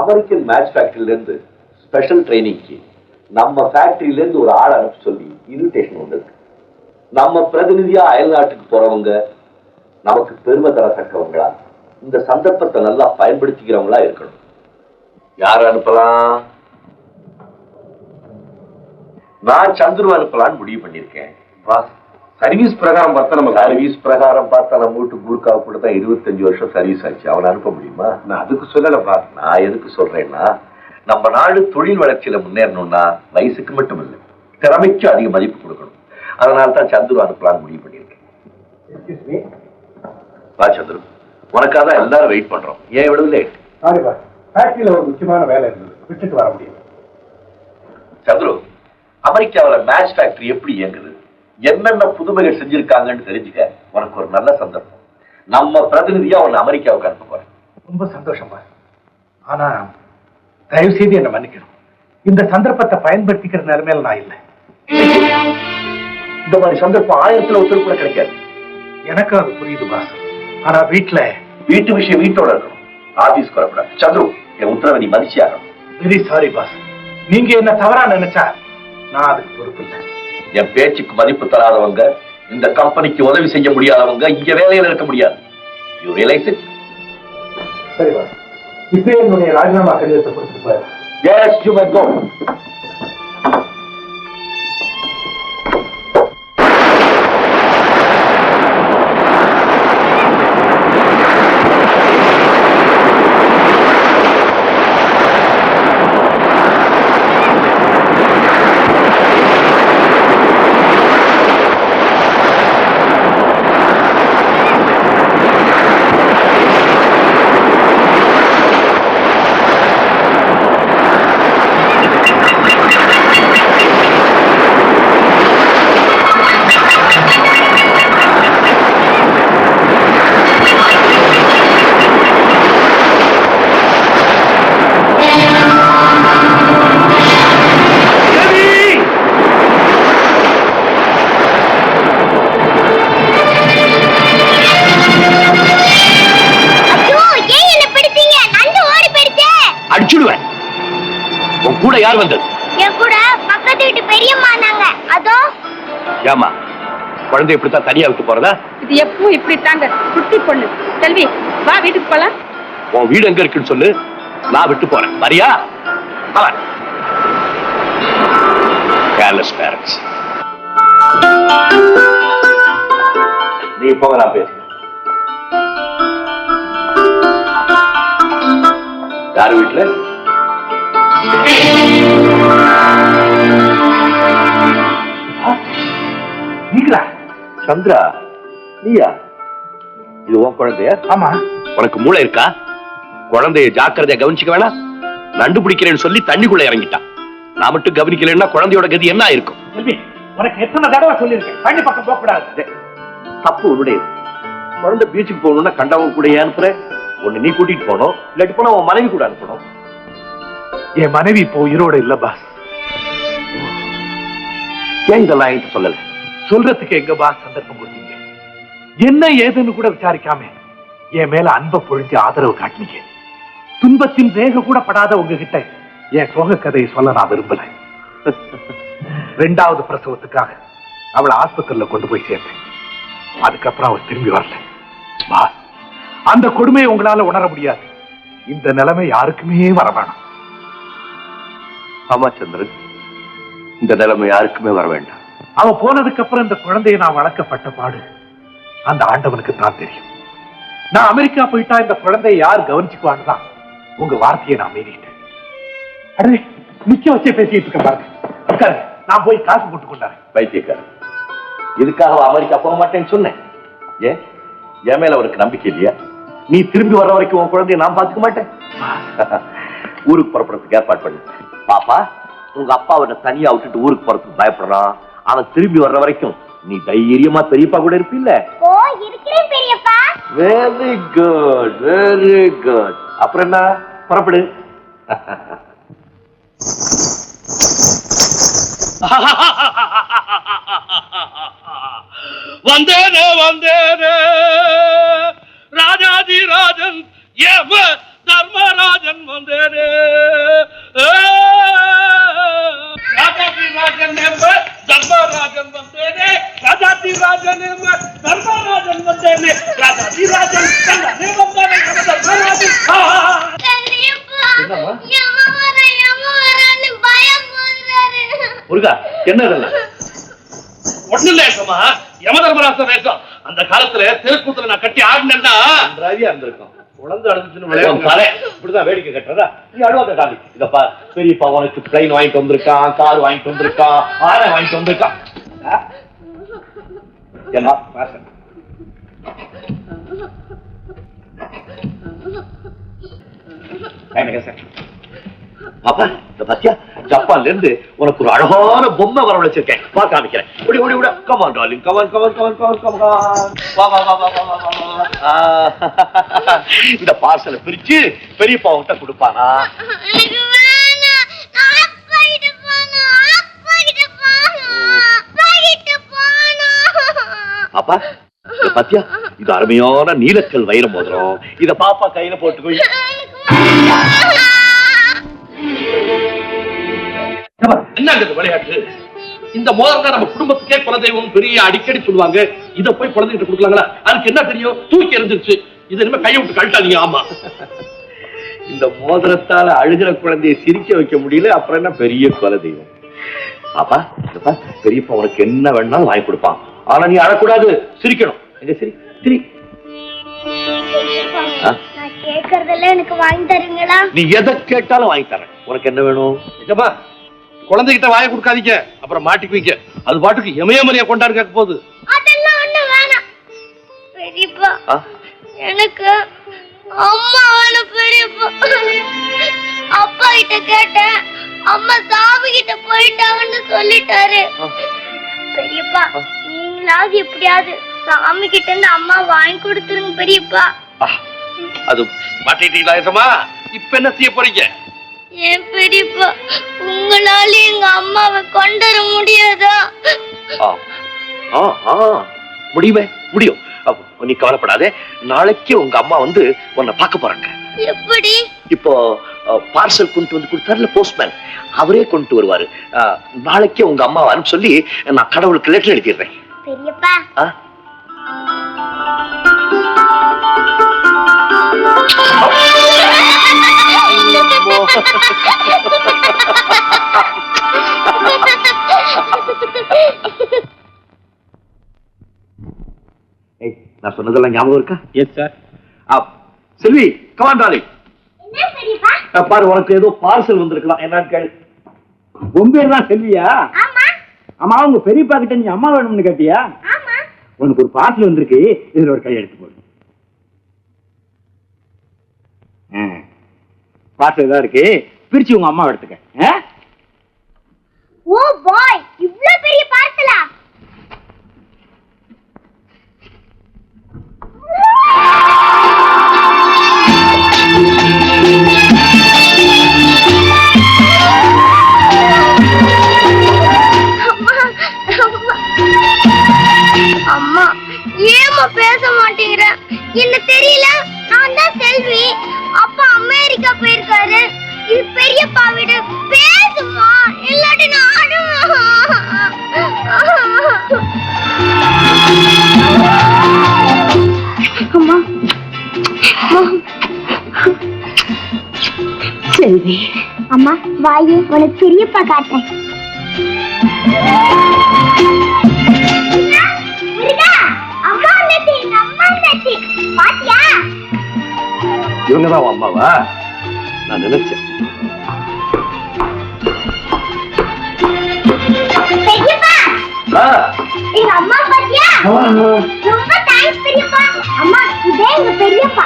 American match ஃபேக்டரியிலேருந்து special ட்ரைனிங்க்கு நம்ம ஃபேக்டரியிலேருந்து ஒரு ஆள் அனுப்ப சொல்லி இன்விடேஷன் வந்திருக்கு. நம்ம பிரதிநிதியா அயல்நாட்டுக்கு போறவங்க நமக்கு பெருமை தரத்தக்கவங்களா? இந்த சந்தர்ப்பத்தை நல்லா பயன்படுத்திக்கிறவங்களா இருக்கணும். யார் அனுப்பலாம்? நான் சந்துரு அனுப்பலான்னு முடிவு பண்ணியிருக்கேன். சர்வீஸ் பிரகாரம் பார்த்தா நம்ம சர்வீஸ் பிரகாரம் பார்த்தா நம்ம வீட்டு குருக்காவை கூட தான் இருபத்தஞ்சு வருஷம் சர்வீஸ் ஆச்சு. அவனை அனுப்ப முடியுமா? நான் அதுக்கு சொல்லலப்பா. நான் எதுக்கு சொல்றேன்னா நம்ம நாடு தொழில் வளர்ச்சியில முன்னேறணும்னா வயசுக்கு மட்டும் இல்லை திறமைக்கு அதிக மதிப்பு கொடுக்கணும். அதனால தான் சந்துரு அனுப்பலான்னு முடிவு பண்ணியிருக்கேன் வா சந்துரு. உனக்காக தான் எல்லாரும் வெயிட் பண்றோம். ஏன் இவ்வளவு லேட் ஃபேக்டரியில ஒரு முக்கியமான வேலை இருந்தது. விட்டுட்டு வர முடியும் சந்துரு அமெரிக்காவுல மேட்ச் ஃபேக்டரி எப்படி இயங்குது? என்னென்ன புதுமைகள் செஞ்சிருக்காங்கன்னு தெரிஞ்சுக்க உனக்கு ஒரு நல்ல சந்தர்ப்பம். நம்ம பிரதிநிதியா உன்னை அமெரிக்காவுக்கு அனுப்ப போறேன். ரொம்ப சந்தோஷமா ஆனா தயவு செய்து என்ன மன்னிக்கணும். இந்த சந்தர்ப்பத்தை பயன்படுத்திக்கிற நிலைமையில நான் இல்லை. இந்த மாதிரி சந்தர்ப்பம் ஆயிரத்துல ஒருத்தர் கூட கிடைக்காது. எனக்கும் அது புரியுது பாஸ் ஆனா வீட்டுல வீட்டு விஷயம் வீட்டோட இருக்கணும். ஆபீஸ்க்கு வரக்கூடாது. சந்துரு என் உத்தரவை நீ மதிச்சு ஆகணும் வெரி சாரி பாஸ் நீங்க என்ன தவறா நினைச்சா நான் அதுக்கு பொறுப்பு இல்லை. என் பேச்சுக்கு மதிப்பு தராதவங்க இந்த கம்பெனிக்கு உதவி செய்ய முடியாதவங்க இங்க வேலையில இருக்க முடியாது. யூ ரியலைஸ் இட் சரி இப்பயே என்னுடைய ராஜினாமா கடிதத்தை கொடுத்துட்டு போயிரு. Yes, you may யார் வந்தது. என் கூட பக்கத்து வீட்டு பெரியம்மா இருந்தாங்க. அதோ. ஏமா குழந்தை இப்படித்தான் தனியா விட்டு போறதா? இது எப்பவும் இப்படி தாங்க குட்டி பொண்ணு. செல்வி வா வீட்டுக்கு போலாம். உன் வீடு எங்க இருக்குன்னு சொல்லு. நான் விட்டு போறேன். வரியா? கேர்லெஸ் பேரண்ட்ஸ் நீ போங்க நான் பேசுறேன். யார் வீட்டுல நீங்களா? சந்திரா நீயா? இது உன் குழந்தையா? ஆமா. உனக்கு மூளை இருக்கா? குழந்தைய ஜாக்கிரதையா கவனிச்சுக்க வேணாம் நண்டு பிடிக்கிறேன்னு சொல்லி தண்ணிக்குள்ள இறங்கிட்டான் நான் மட்டும் கவனிக்கலைன்னா குழந்தையோட கதி என்ன இருக்கும் உனக்கு எத்தனை தடவை சொல்லியிருக்கேன். தண்ணி பக்கம் போக கூடாது. தப்பு உன்னுடையது. குழந்தை பீச்சுக்கு போகணும்னா கண்டவங்க கூட ஏன் அனுப்புற ஒண்ணு நீ கூட்டிட்டு போகணும். இல்லாட்டி போனா உன் மனைவி கூட அனுப்பணும். என் மனைவி இப்போ உயிரோட இல்ல பாஸ். ஏன் இதெல்லாம் என்கிட்ட சொல்லல? சொல்றதுக்கு எங்க பாஸ் சந்தர்ப்பம் கொடுத்தீங்க? என்ன ஏதுன்னு கூட விசாரிக்காம என் மேல அன்பை பொழிஞ்சு ஆதரவு காட்டினீங்க. துன்பத்தின் வேக கூட படாத உங்ககிட்ட என் சோக கதையை சொல்ல நான் விரும்பல. ரெண்டாவது பிரசவத்துக்காக அவளை ஆஸ்பத்திரியில கொண்டு போய் சேர்த்தேன். அதுக்கப்புறம் அவள் திரும்பி வரல. பாஸ் அந்த கொடுமையை உங்களால உணர முடியாது. இந்த நிலைமை யாருக்குமே வர வேணாம். ஆமா சந்திரன் இந்த நிலைமை யாருக்குமே வர வேண்டாம். அவ போனதுக்கு அப்புறம் இந்த குழந்தையை நான் வளர்க்கப்பட்ட பாடு. அந்த ஆண்டவனுக்கு தான் தெரியும். நான் அமெரிக்கா போயிட்டா இந்த குழந்தையை யார் கவனிச்சுக்குவான்னு தான் உங்க வார்த்தையை நான் மீறிட்டேன். அடே நிக்க வச்சே பேசிட்டு இருக்க பாருங்க. நான் போய் காசு போட்டு கொண்டாரு பைத்தியக்காரன் இதுக்காக அமெரிக்கா போக மாட்டேன்னு சொன்னேன். ஏன்? என் மேல அவருக்கு நம்பிக்கை இல்லையா? நீ திரும்பி வர்ற வரைக்கும் உன் குழந்தைய நான் பாத்துக்க மாட்டேன். ஊருக்கு புறப்படுறதுக்கு ஏற்பாடு பண்ணு. பாப்பா உங்க அப்பா அவனை தனியா விட்டுட்டு ஊருக்கு போறதுக்கு பயப்படுறான். அவன் திரும்பி வர்ற வரைக்கும் நீ தைரியமா பெரியப்பா கூட இருப்பில்ல? ஓ இருக்கிறேன் பெரியப்பா. வெரி குட் வெரி குட் அப்புறம் என்ன? புறப்படு. வந்தேனே வந்தேனே. ராஜாதி ராஜன் ஏம தர்மராஜன் வந்தேனே. ஒண்ணு இல்ல ஏசமா யம அந்த காலத்துல தெருக்கூத்துல நான் கட்டி ஆடினேன்னா ராவியா இருந்திருக்கும். குழந்தை அழுதுச்சுன்னு தலை இப்படிதான் வேடிக்கை கட்டுறதா? நீ அழுவாத காமி இதப்பா பெரியப்பா உனக்கு பிளைன் வாங்கிட்டு வந்திருக்கான் கார் வாங்கிட்டு வந்திருக்கான் ஆரை வாங்கிட்டு வந்திருக்கான். ஜப்பான்ல இருந்து உனக்கு ஒரு அழகான பொம்மை வரவழைச்சிருக்கேன் பா காமிக்கிறேன். இப்படி ஓடி விட come on darling come on come on come on come on come on வா இந்த பார்சலை பிரிச்சு பெரியப்பா கிட்ட கொடுப்பானா? இத பாத்தியா? இது அருமையான நீலக்கல் வைர மோதிரம். இத பாப்பா கையில போட்டுக்கோ. என்னங்க இது விளையாட்டு? இந்த மோதிரம் தான் நம்ம குடும்பத்துக்கே குலதெய்வம் பெரிய அடிக்கடி சொல்லுவாங்க. இத போய் குழந்தைகிட்ட கொடுக்கலாங்களா? அதுக்கு என்ன தெரியும்? தூக்கி எறிஞ்சிருச்சு. இது இனிமே கையை விட்டு கழட்டாதீங்க. ஆமா. இந்த மோதிரத்தால அழுகிற குழந்தையை சிரிக்க வைக்க முடியல அப்புறம் என்ன பெரிய குல தெய்வம்? பாப்பா இதப்பா பெரியப்பா உனக்கு என்ன வேணாலும் வாங்கி கொடுப்பான். ஆனா நீ அழக்கூடாது. சிரிக்கணும். எங்க சிரி? சிரி. ஆ? நான் கேக்குறதெல்லாம் எனக்கு வாங்கி தருங்களா நீ எதை கேட்டாலும் வாங்கி தரேன். உனக்கு என்ன வேணும்? நிஜமா குழந்தைகிட்ட வாயை கொடுக்காதீங்க. அப்புறம் மாட்டிக்குவீங்க. அது பாட்டுக்கு இமயமலையை கொண்டாடு கேட்க போகுது. அதெல்லாம் ஒண்ணு வேணாம். பெரியப்பா ஆ? எனக்கு அம்மா வேணும் பெரியப்பா. அப்பா கிட்ட கேட்டேன். அம்மா சாமி கிட்ட போயிட்டாங்கன்னு சொல்லிட்டாரு. பெரியப்பா நீங்களாவது எப்படியாவது சாமி கிட்ட இருந்து அம்மா வாங்கி கொடுத்துருங்க பெரியப்பா. அது மாட்டிட்டீங்களா ஏசமா இப்ப என்ன செய்ய போறீங்க? ஏன் பெரியப்பா உங்களால எங்க அம்மாவை கொண்டு வர முடியாதா. முடியுமே முடியும். நீ கவலைப்படாதே. நாளைக்கு உங்க அம்மா வந்து உன்னை பார்க்க போறாங்க. எப்படி? இப்போ பார்சல் கொண்டு வந்து கொடுத்தாருல போஸ்ட்மேன். அவரே கொண்டு வருவாரு. நாளைக்கே உங்க அம்மாவை அனுப்ப சொல்லி நான் கடவுளுக்கு லெட்டர் எழுதிடுறேன். பெரியப்பா. நான் சொன்னதெல்லாம் ஞாபகம் இருக்கா? எஸ் சார் செல்வி கமாண்டாளி என்ன பெரியப்பா? பாரு உனக்கு ஏதோ பார்சல் வந்திருக்கலாம். என்னன்னு கேளு. தான் செல்வியா? அம்மா உங்க பெரியப்பா கிட்ட நீ அம்மா வேணும்னு கேட்டியா? உனக்கு ஒரு பார்சல் வந்திருக்கு. இதுல ஒரு கையெழுத்து போடு. பார்சல் தான் இருக்கு? பிரிச்சு உங்க அம்மா எடுத்துக்க? ஓ பாய் என்ன தெரியல? நான் தான் செல்வி. அப்பா அமெரிக்கா போயிருக்காரு. இது பெரியப்பா வீடு. பேசுமா? இல்லாட்டி நான் அம்மா. செல்வி. அம்மா வாயு. உனக்கு பெரியப்பா காட்டேன் தெரியுமா?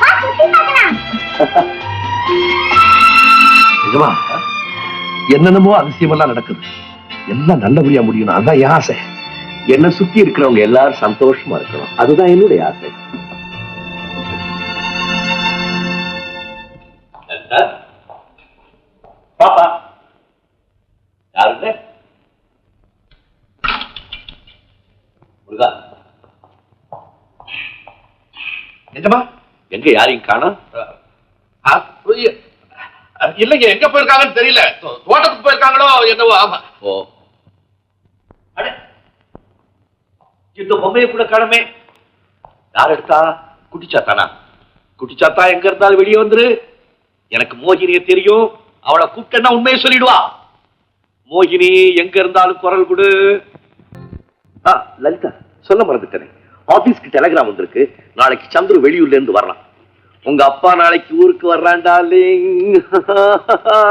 வா சுத்தி பார்க்கலாம். நிஜமா? என்னென்னமோ அதிசயமெல்லாம் நடக்குது. எல்லாம் நல்லபடியா முடியணும் அதான் என் ஆசை. என்னை சுத்தி இருக்கிறவங்க எல்லாரும் சந்தோஷமா இருக்கணும். அதுதான் என்னுடைய ஆசை. பாப்பா. யாருங்க? முருகா. நிஜமா எங்க யாரையும் காணோம்? இல்லைங்க எங்க போயிருக்காங்கன்னு தெரியல. தோட்டத்துக்கு போயிருக்காங்களோ என்னவோ ஆமா. ஓ. அட, இந்த பொம்மையை கூட காணமே. யார் எடுத்தா? குட்டிச்சாத்தானா? குட்டிச்சாத்தா எங்க இருந்தாலும் வெளியே வந்துரு. எனக்கு மோகினிய தெரியும். அவளை கூப்பிட்டேன்னா உண்மையை சொல்லிடுவா. மோகினி எங்க இருந்தாலும் குரல் கொடு. லலிதா சொல்ல மறந்துட்டேனே. ஆபீஸ்க்கு டெலகிராம் வந்திருக்கு. நாளைக்கு சந்துரு வெளியூர்ல இருந்து வரலாம். உங்க அப்பா நாளைக்கு ஊருக்கு வர்றான்டா